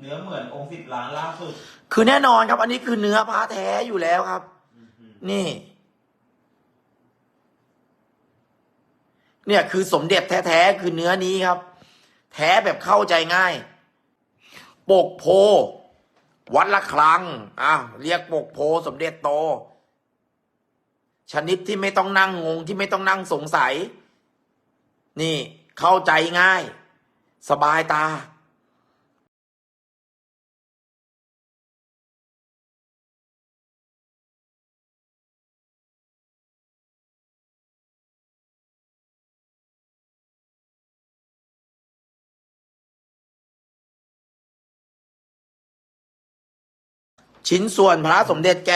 เนื้อเหมือนองค์สิบล้านล่าสุด คือแน่นอนครับ อันนี้คือเนื้อพระแท้อยู่แล้วครับ นี่ เนี่ยคือสมเด็จแท้ๆคือเนื้อนี้ครับ แท้แบบเข้าใจง่าย ปกโพ วัดละครังอ้าวเรียกปกโพ สมเด็จโต ชนิดที่ไม่ต้องนั่งงงที่ไม่ต้องนั่งสงสัย นี่เข้าใจง่าย สบายตา ชิ้นส่วนพระสมเด็จแก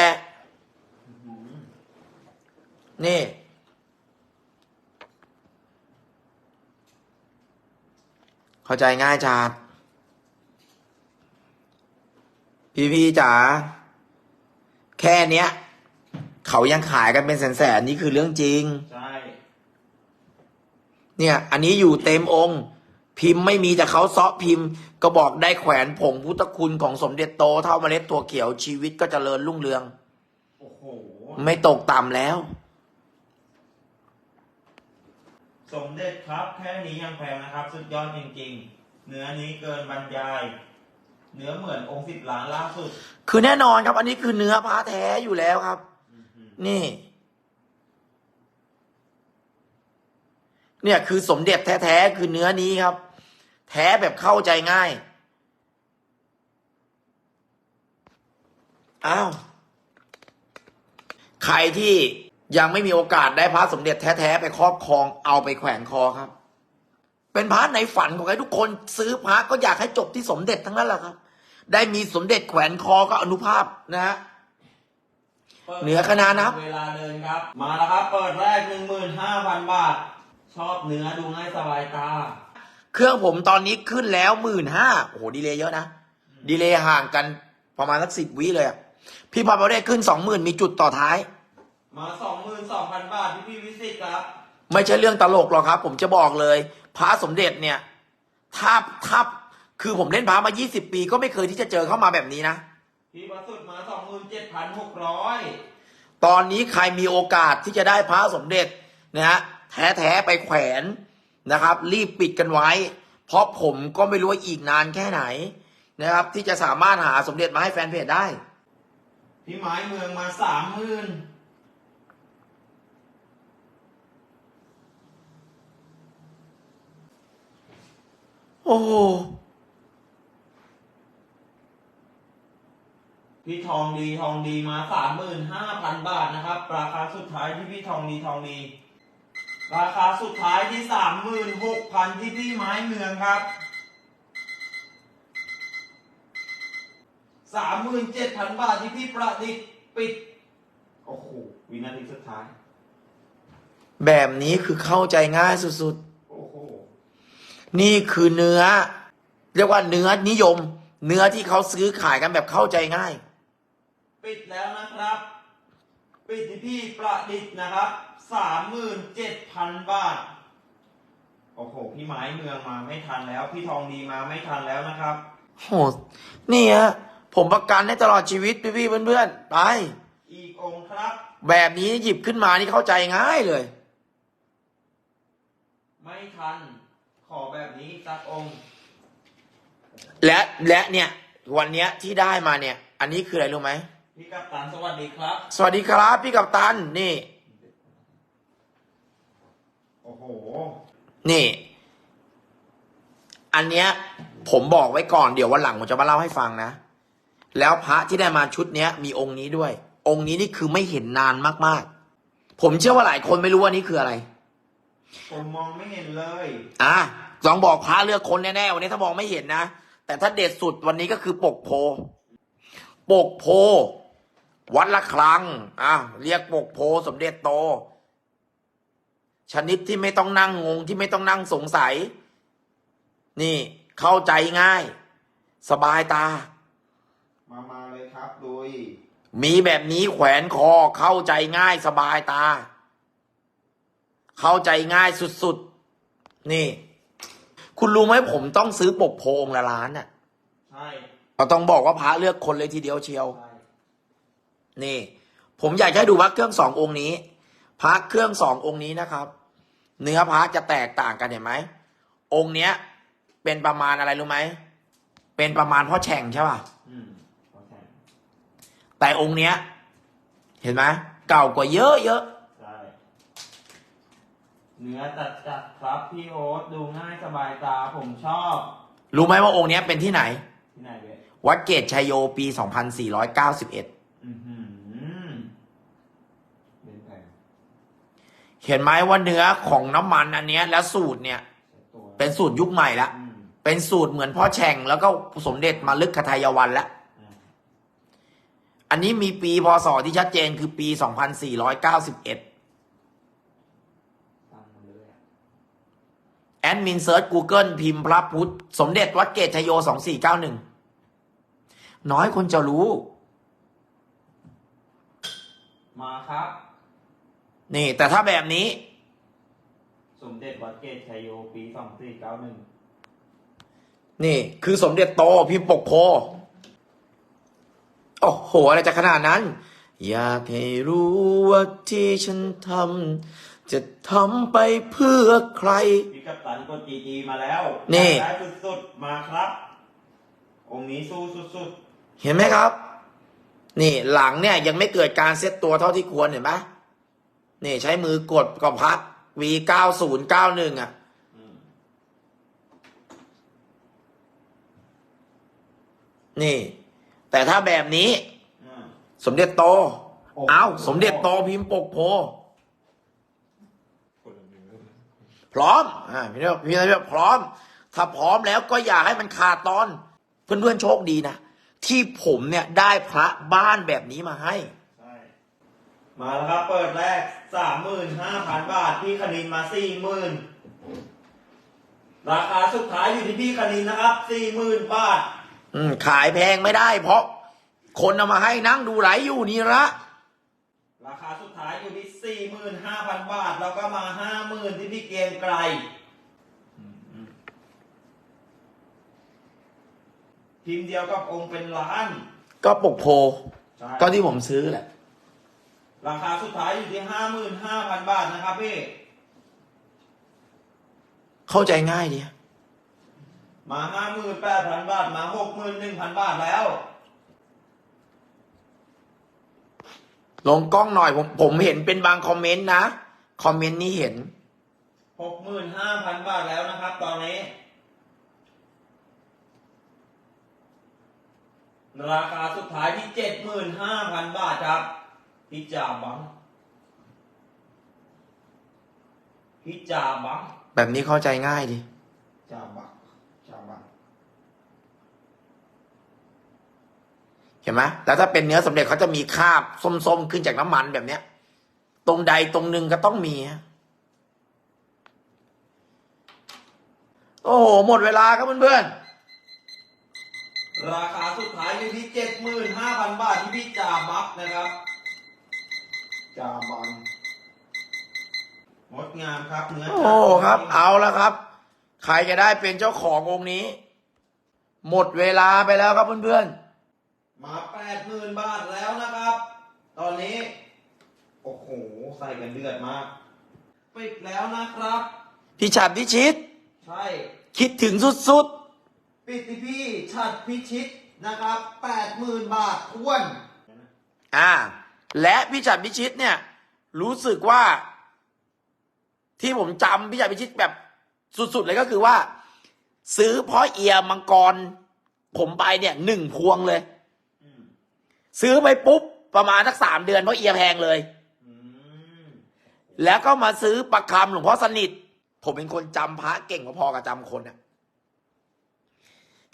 นี่ เข้าใจง่ายจัดพี่พี่ๆจ๋าแค่เนี้ย เขายังขายกันเป็นแสนๆนี่คือเรื่องจริง ใช่ เนี่ย อันนี้อยู่เต็มองค์ พิมพ์ไม่มีแต่เขาเซาะพิมพ์ก็บอกได้แขวนผงพุทธคุณของสมเด็จโต เท่าเมล็ดตัวเขียวชีวิตก็เจริญรุ่งเรือง โอ้โห ไม่ตกต่ำแล้ว สมเด็จครับแค่นี้ยังแพงนะครับ สุดยอดจริงๆ เนื้อนี้เกินบรรยาย เนื้อเหมือนองค์สิบล้านล่าสุด คือแน่นอนครับ อันนี้คือเนื้อพระแท้อยู่แล้วครับ นี่ เนี่ยคือสมเด็จแท้ๆคือเนื้อนี้ครับ แท้แบบเข้าใจง่ายอ้าวใครที่ยังไม่มีโอกาสได้พระสมเด็จแท้ๆไปครอบครองเอาไปแขวนคอครับ เป็นพระในฝันของใครทุกคนซื้อพระก็อยากให้จบที่สมเด็จทั้งนั้นแหละครับ ได้มีสมเด็จแขวนคอก็อนุภาพนะฮะเหนือคณะนับ เวลาเดินครับ มาแล้วครับ เปิดแรกหนึ่งหมื่นห้าพันบาท ชอบเนื้อดูง่ายสบายตา เครื่องผมตอนนี้ขึ้นแล้วหมื่นห้าโอ้โหดีเลยเยอะนะ ดีเลยห่างกันประมาณสักสิบวิเลยอะพี่พาประเดขึ้นสองหมื่นมีจุดต่อท้าย มาสองหมื่นสองพันบาทพี่พี่วิสิตครับ ไม่ใช่เรื่องตลกหรอกครับ ผมจะบอกเลย พระสมเด็จเนี่ยถ้าถ้าคือผมเล่นพระมา 20 ปี ก็ไม่เคยที่จะเจอเข้ามาแบบนี้นะ พี่ประสุดมาสองหมื่นเจ็ดพันหกร้อยตอนนี้ใครมีโอกาสที่จะได้พระสมเด็จนะฮะ แท้ๆไปแขวนนะครับ รีบปิดกันไว้ เพราะผมก็ไม่รู้ว่าอีกนานแค่ไหนนะครับ ที่จะสามารถหาสมเด็จมาให้แฟนเพจได้ พี่ไม้เมืองมาสามหมื่นโอ้โหพี่ทองดีทองดีมาสามหมื่นห้าพันบาทนะครับ ราคาสุดท้ายที่พี่ทองดีทองดี ราคาสุดท้ายที่สามหมื่นหกพันที่พี่ไม้เมืองครับสามหมื่นเจ็ดพันบาทที่พี่ประดิษฐ์ปิด โอ้โห วินาทีสุดท้าย แบบนี้คือเข้าใจง่ายสุดโอ้โหๆนี่คือเนื้อ เรียกว่าเนื้อนิยม เนื้อที่เขาซื้อขายกันแบบเข้าใจง่าย ปิดแล้วนะครับ ปิดที่พี่ประดิษฐ์นะครับ สามหมื่นเจ็ดพันบาท โอ้โห พี่ไม้เมืองมาไม่ทันแล้ว พี่ทองดีมาไม่ทันแล้วนะครับ โหนี่ฮะผมประกันให้ตลอดชีวิตพี่ๆเพื่อนๆไป อีกองค์ครับ แบบนี้หยิบขึ้นมานี่เข้าใจง่ายเลย ไม่ทัน ขอแบบนี้สักองค์ และและเนี่ย วันเนี้ยที่ได้มาเนี่ย อันนี้คืออะไรรู้ไหมพี่กัปตันสวัสดีครับ สวัสดีครับพี่กัปตันนี่ โอ้โห นี่ อันเนี้ย ผมบอกไว้ก่อนเดี๋ยววันหลังผมจะมาเล่าให้ฟังนะ แล้วพระที่ได้มาชุดเนี้ย มีองค์นี้ด้วย องค์นี้นี่คือไม่เห็นนานมากๆ ผมเชื่อว่าหลายคนไม่รู้ว่านี่คืออะไร ผมมองไม่เห็นเลยอะลองบอกพระเลือกคนแน่ๆวันนี้ถ้ามองไม่เห็นนะ แต่ถ้าเด็ดสุดวันนี้ก็คือปกโพ ปกโพ วัดละครังอะเรียกปกโพสมเด็จโต ชนิดที่ไม่ต้องนั่งงงที่ไม่ต้องนั่งสงสัย นี่เข้าใจง่าย สบายตา มามาเลยครับดูมีแบบนี้แขวนคอเข้าใจง่ายสบายตา เข้าใจง่ายสุดๆ นี่ คุณรู้ไหมผมต้องซื้อปกโพองค์ละล้านน่ะใใช่เราต้องบอกว่าพระเลือกคนเลยทีเดียวเชียวใช่นี่ ผมอยากจะให้ดูพระเครื่องสององค์นี้พระเครื่องสององค์นี้นะครับ เนื้อพระจะแตกต่างกันเห็นไหมองค์เนี้ย เป็นประมาณอะไรรู้ไหมเป็นประมาณพ่อแฉ่งใช่ป่ะอืมขอแทนแต่องค์เนี้ย เห็นไหมเก่ากว่าเยอะเยอะใช่เนื้อจัดจัดๆครับพี่โอ๊ตดูง่ายสบายตาผมชอบ รู้ไหมว่าองค์เนี้ยเป็นที่ไหน ที่ไหนเว้ยวัดเกตชัยโยปี 2491 อือหือเป็นแพง เห็นไหมว่าเนื้อของน้ำมันอันเนี้ยและสูตรเนี่ย เป็นสูตรยุคใหม่ละเป็นสูตรเหมือนพ่อแฉ่งแล้วก็สมเด็จมาลึกคทายวันล้วอ่าอันนี้มีปีพศที่ชัดเจนคือปี 2491ตั้งมาเลยอะแอดมินเซิร์ช Google พิมพ์พระพุทธ สมเด็จวัดเกตชยโย 2491 น้อยคนจะรู้ มาครับ นี่ แต่ถ้าแบบนี้ สมเด็จวัดเกตชัยโยปีสองสี่เก้าหนึ่งนี่ คือสมเด็จโตพิมพ์ปกโพโอ้โห อะไรจะขนาดนั้น อยากให้รู้ว่าที่ฉันทำจะทำไปเพื่อใคร พี่กัปตันกดจีจีมาแล้วนี่ ได้สุดๆ มาครับ องค์นี้สู้สุดเห็นไหมครับ นี่หลังเนี่ยยังไม่เกิดการเซตตัวเท่าที่ควรเห็นไหม นี่ใช้มือกดกับพัก V 9 0 9 1อะๆอืมนี่ แต่ถ้าแบบนี้อืมสมเด็จโตโอ้เอ้าสมเด็จโตพิมพ์ปกโพ พร้อม อ่าพี่เรียกพี่เรียกพร้อม ถ้าพร้อมแล้วก็อย่าให้มันขาดตอน เพื่อนๆโชคดีนะ ที่ผมเนี่ยได้พระบ้านแบบนี้มาให้ใช่ มาแล้วครับ เปิดแรกสามหมื่นห้าพันบาท พี่คณินมาสี่หมื่นราคาสุดท้ายอยู่ที่พี่คณินนะครับสี่หมื่นบาท อืม ขายแพงไม่ได้ เพราะคนเอามาให้นั่งดูไหลอยู่นี่ละราคาสุดท้ายอยู่ที่สี่หมื่นห้าพันบาท แล้วก็มาห้าหมื่นที่พี่เกรียงไกรพิมพ์เดียวกับองค์เป็นล้าน ก็ปกโพ ใช่ ก็ที่ผมซื้อแหละ ราคาสุดท้ายอยู่ที่ห้าหมื่นห้าพันบาทนะครับพี่ เข้าใจง่ายดีมาห้าหมื่นแปดพันบาท มาหกหมื่นหนึ่งพันบาทแล้ว ลงกล้องหน่อยผมผมเห็นเป็นบางคอมเมนต์นะ คอมเมนต์นี้เห็นหกหมื่นห้าพันบาทแล้วนะครับ ตอนนี้ ราคาสุดท้ายที่เจ็ดหมื่นห้าพันบาทครับ พิจาบังพิจาบังแบบนี้เข้าใจง่ายดีจาบังจาบังเห็นไหมแล้วถ้าเป็นเนื้อสำเร็จเขาจะมีคราบส้มๆ ขึ้นจากน้ำมันแบบเนี้ย ตรงใดตรงหนึ่งก็ต้องมีฮะโอ้โห หมดเวลาครับเพื่อนราคาสุดท้ายอยู่ที่เจ็ดหมื่นห้าพันบาทที่พิจาบักนะครับ จาบังงดงามครับเนื้อๆโอ้ครับ เอาแล้วครับ ใครจะได้เป็นเจ้าขององค์นี้ หมดเวลาไปแล้วครับเพื่อนมาแปดหมื่นบาทแล้วนะครับ ตอนนี้ โอ้โห ใส่กันเดือดมากปิดแล้วนะครับๆพี่ฉัดพิชิตใช่ คิดถึงสุดปิดที่พี่ชัดพิชิตนะครับแปดหมื่นบาททวนๆอ่า และพี่ฉัดพิชิตเนี่ย รู้สึกว่า ที่ผมจำพี่ฉัดพิชิตแบบสุดๆเลยก็คือว่า ซื้อเพ่อเอียมังกร ผมไปเนี่ยหนึ่งพวงเลย ซื้อไปปุ๊บ ประมาณสักสามเดือนเพราะเอียแพงเลยแล้วก็มาซื้อประคำหลวงพ่อสนิท ผมเป็นคนจำพระเก่งพอๆกับจำคนอะ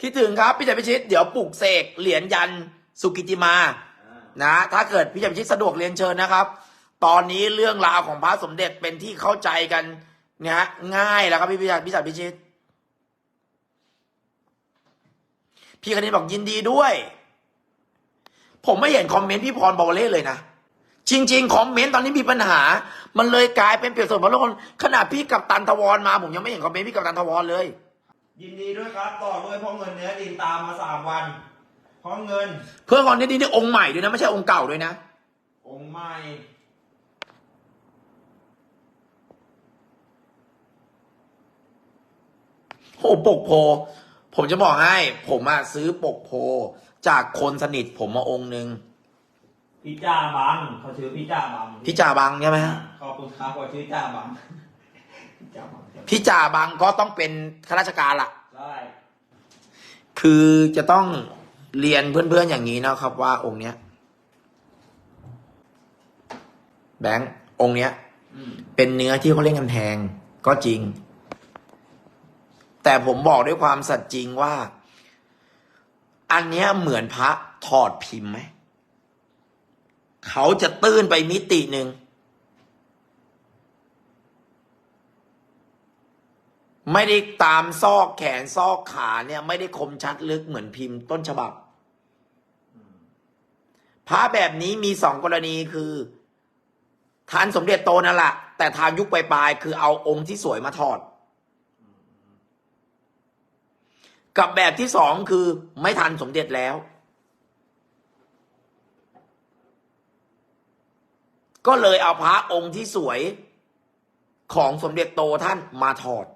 คิดถึงครับ พี่จักรพิชิต เดี๋ยวปลุกเสกเหรียญยันสุกิติมา นะ ถ้าเกิดพี่จักรพิชิตสะดวกเรียนเชิญนะครับ ตอนนี้เรื่องราวของพระสมเด็จเป็นที่เข้าใจกันนะฮะง่ายแล้วครับพี่พิจักรพี่จักรพิชิต พี่คณินบอกยินดีด้วย ผมไม่เห็นคอมเมนต์พี่พรบาวเล่เลยนะจริง ๆ คอมเมนต์ตอนนี้มีปัญหา มันเลยกลายเป็นเปรียบเสมือนพระโลกขนาดพี่กับตันทวรมา ผมยังไม่เห็นคอมเมนต์พี่กับตันทวรเลย ยินดีด้วยครับ ต่อด้วยพ่อเงินเนื้อดินตามมาสามวัน พ่อเงิน เพื่อนก่อนนี่นี่องค์ใหม่ด้วยนะไม่ใช่องค์เก่าด้วยนะ องค์ใหม่โอ้ปกโพ ผมจะบอกให้ ผมอะซื้อปกโพ จากคนสนิทผมมาองค์หนึ่งพี่จ่าบังเขาชื่อพี่จ่าบังพี่จ่าบังใช่ไหมฮะขอบคุณครับเขาชื่อจ่าบังพี่จ่าบังพี่จ่าบังก็ต้องเป็นข้าราชการล่ะใช่คือจะต้อง เรียนเพื่อนๆอย่างนี้นะครับ ว่าองค์เนี้ย แบงค์องค์เนี้ยเป็นเนื้อที่เขาเล่นกันแพงก็จริง แต่ผมบอกด้วยความสัตย์จริงว่า อันเนี้ยเหมือนพระถอดพิมพ์ไหมเขาจะตื้นไปมิติหนึ่ง ไม่ได้ตามซอกแขนซอกขาเนี่ย ไม่ได้คมชัดลึกเหมือนพิมพ์ต้นฉบับพระแบบนี้มีสองกรณีคือทานสมเด็จโตนั่นแหละแต่ทานยุคปลายๆคือเอาองค์ที่สวยมาถอด กับแบบที่สองคือไม่ทันสมเด็จแล้ว ก็เลยเอาพระองค์ที่สวยของสมเด็จโตท่านมาถอด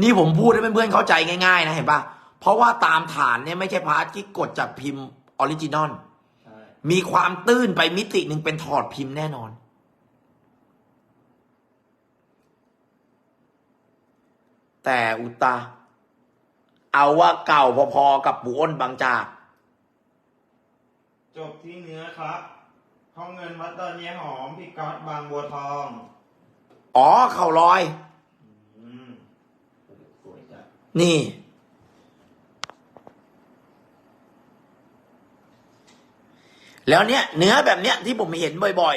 นี่ผมพูดให้เพื่อนๆเข้าใจง่ายๆนะเห็นปะเพราะว่าตามฐานเนี่ยไม่ใช่พระที่กดจากพิมพ์ออริจินอลใช่มีความตื้นไปมิติหนึ่งเป็นถอดพิมพ์แน่นอน แต่อุตตาเอาว่าเก่าพอๆกับปูอ้นบางจาก จบที่เนื้อครับพ่อเงินวัดดอนเยหอมพี่ก๊อตบางบัวทอง อ๋อ เข่าลอยอืมสวยจัด นี่ แล้วเนี่ยเนื้อแบบเนี้ยที่ผมเห็นบ่อย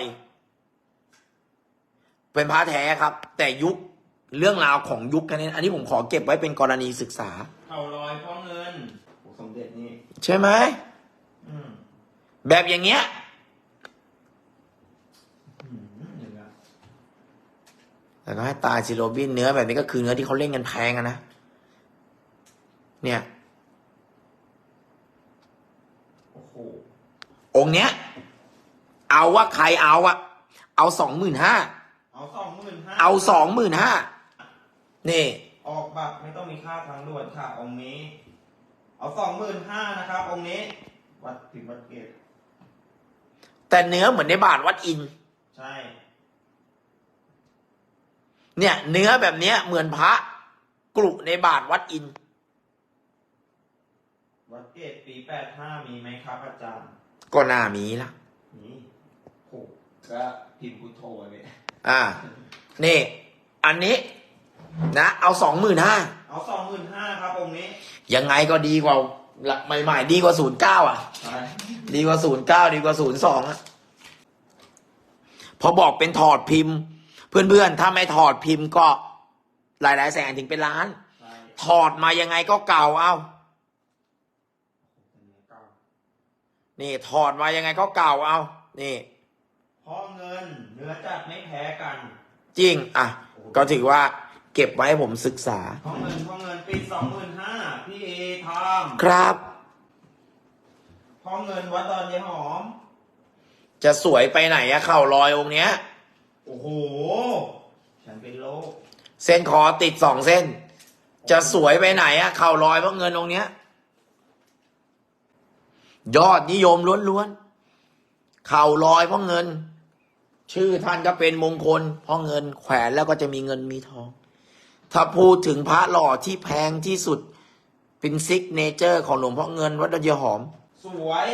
ๆ เป็นพระแท้ครับ แต่ยุคเรื่องราวของยุคแค่นี้อันนี้ผมขอเก็บไว้เป็นกรณีศึกษา เข่าลอยพ่อเงินโอ้สมเด็จนี่ ใช่ไหมอืมแบบอย่างเงี้ยอืมเนื้อแล้วก็ให้ตายซิโรบินเนื้อแบบนี้ก็คือเนื้อที่เขาเล่นกันแพงอะนะ เนี่ยโอ้โหองค์เนี้ย เอาว่าใครเอาอะเอาสองหมื่นห้าเอาสองหมื่นห้าเอาสองหมื่นห้านี่ออกบัตรไม่ต้องมีค่าทางด่วนค่ะองค์นี้ เอาสองหมื่นห้านะครับองค์นี้ วัดถึงวัดเกตแต่เนื้อเหมือนในบาทวัดอินทร์ใช่ เนี่ย เนื้อแบบเนี้ยเหมือนพระกรุในบาทวัดอินทร์ วัดเกตปีแปดห้ามีไหมครับอาจารย์ก็น่ามีละนี่โหก็พิมพ์พุทโธไว้เลยอ่า นี่ อันนี้ นะ เอาสองหมื่นห้าเอาสองหมื่นห้าครับองค์นี้ ยังไงก็ดีกว่าละใหม่ๆ ดีกว่าศูนย์เก้าอะ ใช่ดีกว่าศูนย์เก้าดีกว่าศูนย์สองอะพอบอกเป็นถอดพิมพ์ เพื่อนๆ ถ้าไม่ถอดพิมพ์ก็ หลายๆแสนถึงเป็นล้าน ใช่ถอดมายังไงก็เก่าเอา เนื้อเก่า นี่ถอดมายังไงก็เก่าเอา นี่พ่อเงินเนื้อจัดไม่แพ้กัน จริง อะ ก็ถือว่าเก็บไว้ให้ผมศึกษาพ่อเงินพ่อเงินปีสองหมื่นห้าพี่เอทครับำพ่อเงินวัดดอนยายหอม จะสวยไปไหนอะเข่าลอยองค์เนี้ย โอ้โห ฉันเป็นโรคเส้นคอติดสองเส้น จะสวยไปไหนอะเข่าลอยเพราะเงินองค์เนี้ย ยอดนิยมล้วนๆเข่าลอยเพราะเงิน ชื่อท่านก็เป็นมงคล เพราะเงินแขวนแล้วก็จะมีเงินมีทอง ถ้าพูดถึงพระหล่อที่แพงที่สุด เป็นซิกเนเจอร์ของหลวงพ่อเงินวัดดอนเยหอม สวย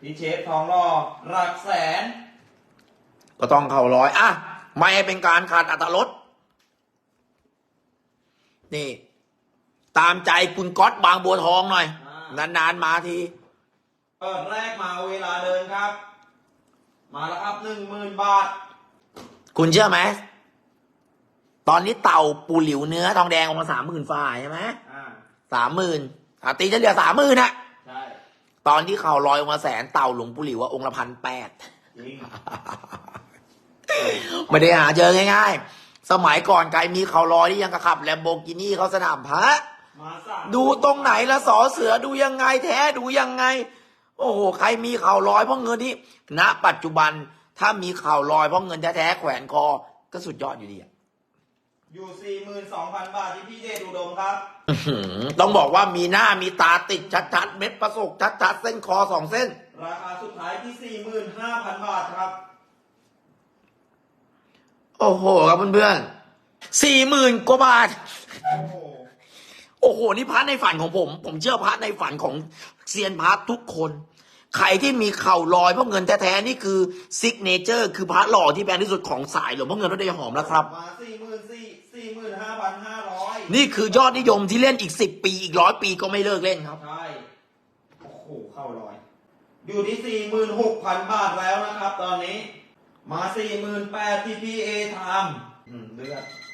พี่เชฟทองหล่อหลักแสน ก็ต้องเข่าร้อยอะไม่ให้เป็นการขาดอัตรสนี่ ตามใจคุณก๊อตบางบัวทองหน่อยอ่านานๆมาที เปิดแรกมาเวลาเดินครับ มาแล้วครับหนึ่งหมื่นบาท คุณเชื่อไหม ตอนนี้เต่าปูหลิวเนื้อทองแดงออกมาสามหมื่นฝ่ายใช่ไหมอ่าสามหมื่นอะตีจะเหลือสามหมื่นอะใช่ตอนที่เข่าลอยออกมาแสนเต่าหลวงปูหลิวว่าองค์ละพันแปด จริงไม่ได้หาเจอง่ายสมัยก่อนใครมีเขาลอยที่ยังกระขับแลมโบกินี่เขาสนามพระ มาสามดูตรงไหนละสอเสือดูยังไงแท้ดูยังไง โอ้โหใครมีเข่าลอยเพราะเงินที่ณปัจจุบันถ้ามีเข่าลอยเพราะเงินแท้ๆแขวนคอ ก็สุดยอดอยู่ดีอะอยู่สี่หมื่นสองพันบาทที่พี่เดชอุดมครับ อื้อหือต้องบอกว่ามีหน้ามีตาติดชัดๆเม็ดประสกชัดๆเส้นคอสองเส้น ราคาสุดท้ายที่สี่หมื่นห้าพันบาทครับ โอ้โหครับเพื่อนๆสี่หมื่นกว่าบาท โอ้โห โอ้โห นี่พระในฝันของผม ผมเชื่อพระในฝันของเซียนพระทุกคน ใครที่มีเข่าลอยเพราะเงินแท้ๆนี่คือซิกเนเจอร์ คือพระหล่อที่แพงที่สุดของสายหลวงพ่อเงินพระเดชหอมแล้วครับ มาสี่หมื่นสี่สี่หมื่นห้าพันห้าร้อยนี่คือยอดนิยมที่เล่นอีกสิบปีอีกร้อยปีก็ไม่เลิกเล่นครับ ใช่ โอ้โห เข้าร้อย อยู่ที่สี่หมื่นหกพันบาทแล้วนะครับ ตอนนี้ มาสี่หมื่นแปดที่พี่เอทำอืมเลือดส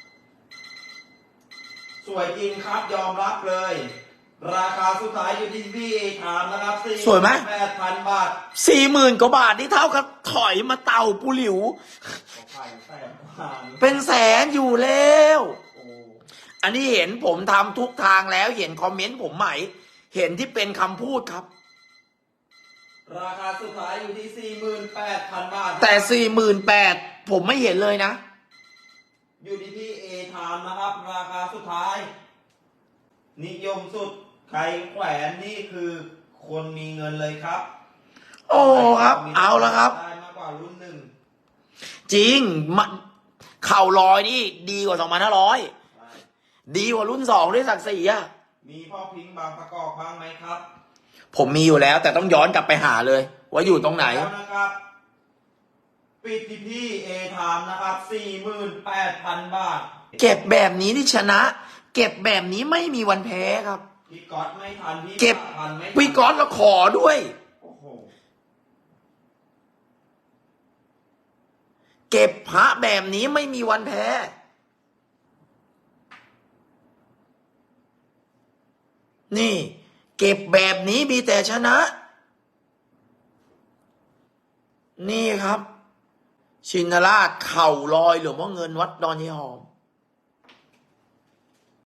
วยจริงครับยอมรับเลย ราคาสุดท้ายอยู่ที่พี่เอทำนะครับสี่สวยไหม แปดพันบาทสี่หมื่นกว่าบาทนี่เท่ากับถอยมาเต่าปูหลิวก็ไข่แสนกว่าเป็นแสนอยู่แล้ว โอ้อันนี้เห็นผมทำทุกทางแล้ว เห็นคอมเมนต์ผมไหม เห็นที่เป็นคำพูดครับ ราคาสุดท้ายอยู่ที่สี่หมื่นแปดพันบาทแต่สี่หมื่นแปดผมไม่เห็นเลยนะ อยู่ที่พี่เอทามนะครับ ราคาสุดท้าย นิยมสุดใครแขวนนี่คือคนมีเงินเลยครับ โอ้ครับ เอาละครับ ได้มากกว่ารุ่นหนึ่งจริงมันเข่าลอยนี่ ดีกว่าสองพันห้าร้อยดีกว่ารุ่นสองด้วยศักดิ์ศรีอะมีพ่อพิงค์บางประกอบบ้างไหมครับผมมีอยู่แล้ว แต่ต้องย้อนกลับไปหาเลย ว่าอยู่ตรงไหน แล้วนะครับ ปิดที่พี่เอทามนะครับสี่หมื่นแปดพันบาท เก็บแบบนี้นี่ชนะ เก็บแบบนี้ไม่มีวันแพ้ครับ พี่ก๊อตไม่ทันพี่เก็บปะทันไม่ทันวิกอสเราขอด้วย โอ้โหเก็บพระแบบนี้ไม่มีวันแพ้ นี่ เก็บแบบนี้มีแต่ชนะ นี่ครับ ชินราชเข่าลอยหลวงพ่อเงินวัดดอนยี่หอม